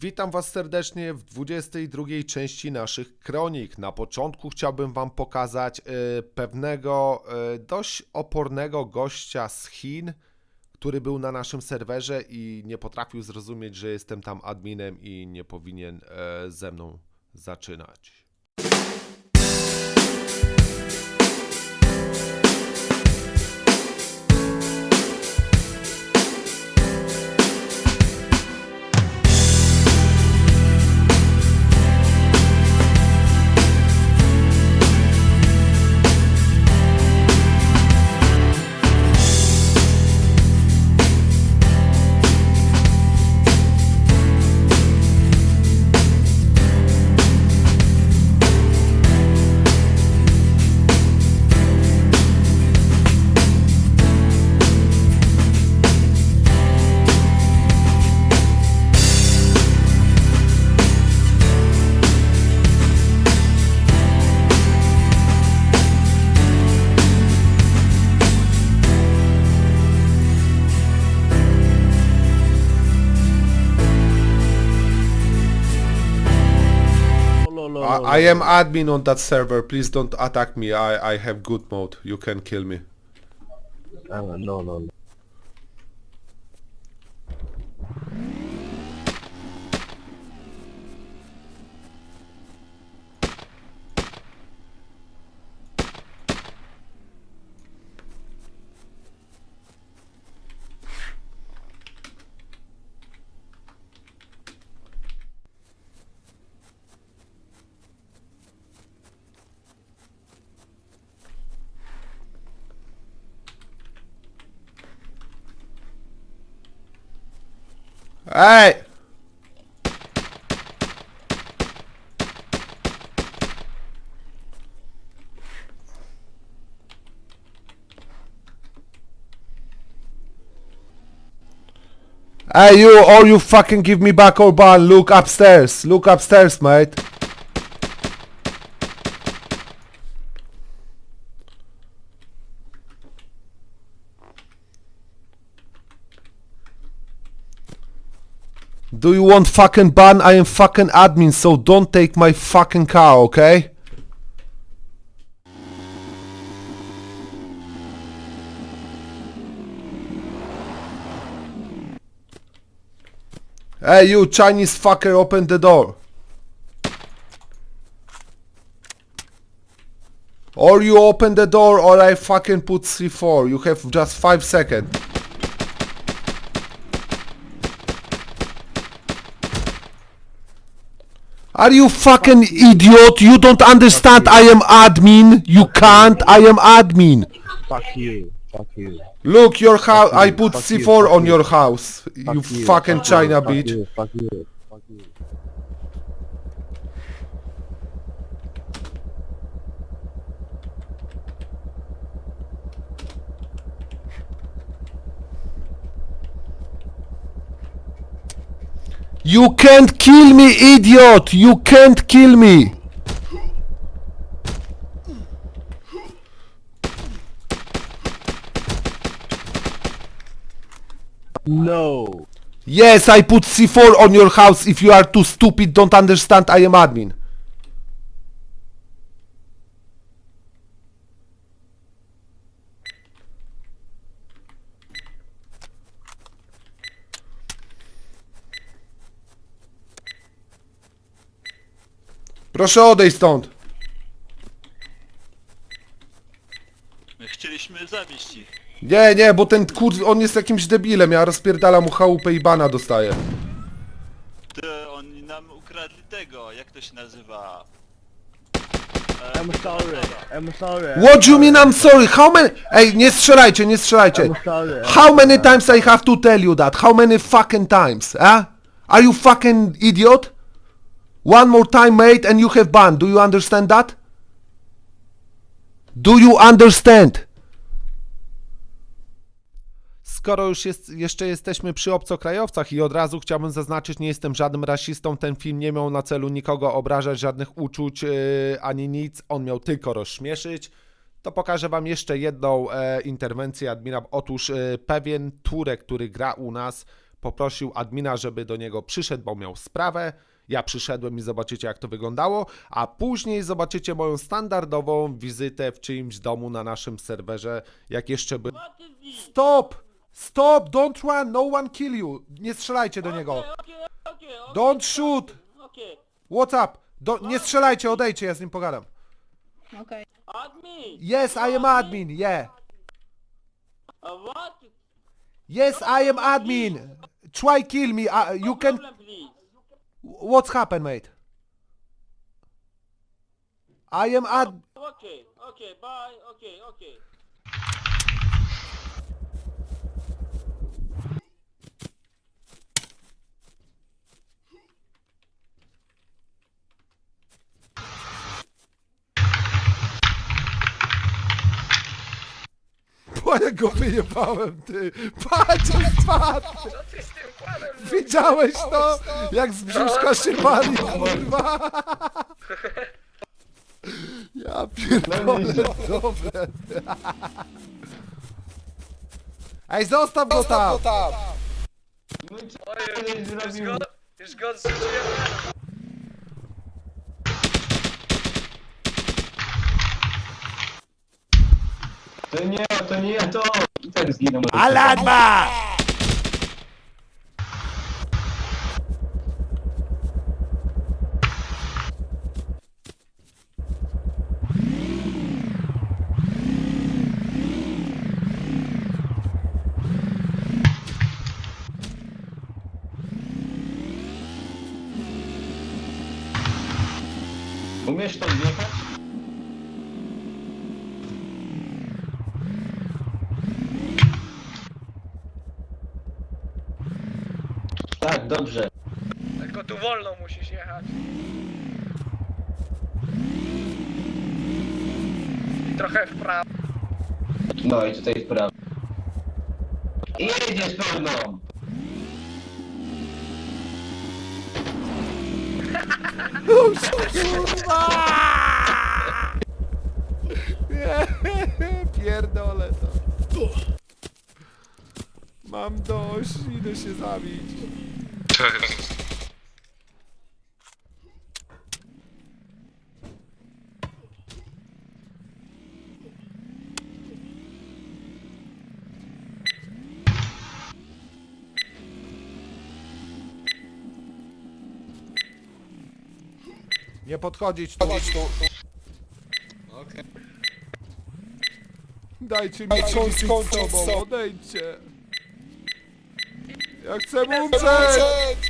Witam Was serdecznie w 22 części naszych kronik. Na początku chciałbym Wam pokazać e, pewnego e, dość opornego gościa z Chin, który był na naszym serwerze i nie potrafił zrozumieć, że jestem tam adminem i nie powinien e, ze mną zaczynać. I, I am admin on that server. Please don't attack me. I, I have good mode. You can kill me. Uh, no, no, no. Hey! Hey you, or you fucking give me back our ball. Look upstairs. Look upstairs, mate. Do you want fucking ban? I am fucking admin, so don't take my fucking car, okay? Hey, you Chinese fucker, open the door. Or you open the door or I fucking put C4. You have just 5 seconds. Are you fucking idiot? You don't understand I am admin. You can't. I am admin. Fuck you. Fuck you. Look, your house. I put fuck you, C4 fuck on you. your house. You Fuck fucking fuck China fuck bitch. Fuck you. Fuck you. You can't kill me, idiot! You can't kill me! No. Yes, I put C4 on your house. If you are too stupid, don't understand I am admin. Proszę odejść stąd. My chcieliśmy zabić ich. Nie, nie, bo ten kur... on jest jakimś debilem, ja rozpierdalam mu chałupę i bana dostaję. To oni nam ukradli tego, jak to się nazywa? E, I'm sorry. I'm sorry. What do you mean I'm sorry? How many... Ej, nie strzelajcie, nie strzelajcie. I'm sorry. How many times I have to tell you that? How many fucking times? Eh? Are you fucking idiot? One more time, mate, and you have ban. Do you understand that? Do you understand? Skoro już jest, jeszcze jesteśmy przy obcokrajowcach i od razu chciałbym zaznaczyć, nie jestem żadnym rasistą, ten film nie miał na celu nikogo obrażać, żadnych uczuć yy, ani nic, on miał tylko rozśmieszyć. To pokażę Wam jeszcze jedną e, interwencję admina. Otóż e, pewien Turek, który gra u nas, poprosił admina, żeby do niego przyszedł, bo miał sprawę. Ja przyszedłem i zobaczycie, jak to wyglądało, a później zobaczycie moją standardową wizytę w czyimś domu na naszym serwerze, jak jeszcze by. Stop! Stop! Don't run! No one kill you! Nie strzelajcie do niego! Don't shoot! What's up? Do, nie strzelajcie, odejdźcie, ja z nim pogadam. Admin! Yes, I am admin, yeah. What? Yes, I am admin. Try kill me. Uh, you can. What's happened, mate? I am at... Okay, okay, bye, okay, okay. Jak go wyjebałem, ty. Patrz, on spadł. Widziałeś to? Jak z brzuszka się pali, kurwa. Ja pierdolę, dobre. Ej, zostaw go tam. Go zrzuciłem. To nie, to nie to! I tak zginął. Alarma! Umiesz to wjechać? Dobrze. Tylko tu wolno musisz jechać. I trochę w prawo. No i tutaj w prawo. I jedziesz pełną! Pierdolę to. Mam dość, idę się zabić. Nie podchodzić tu. Dajcie mi skończyć z tobą, odejdźcie. Ja chcę umrzeć!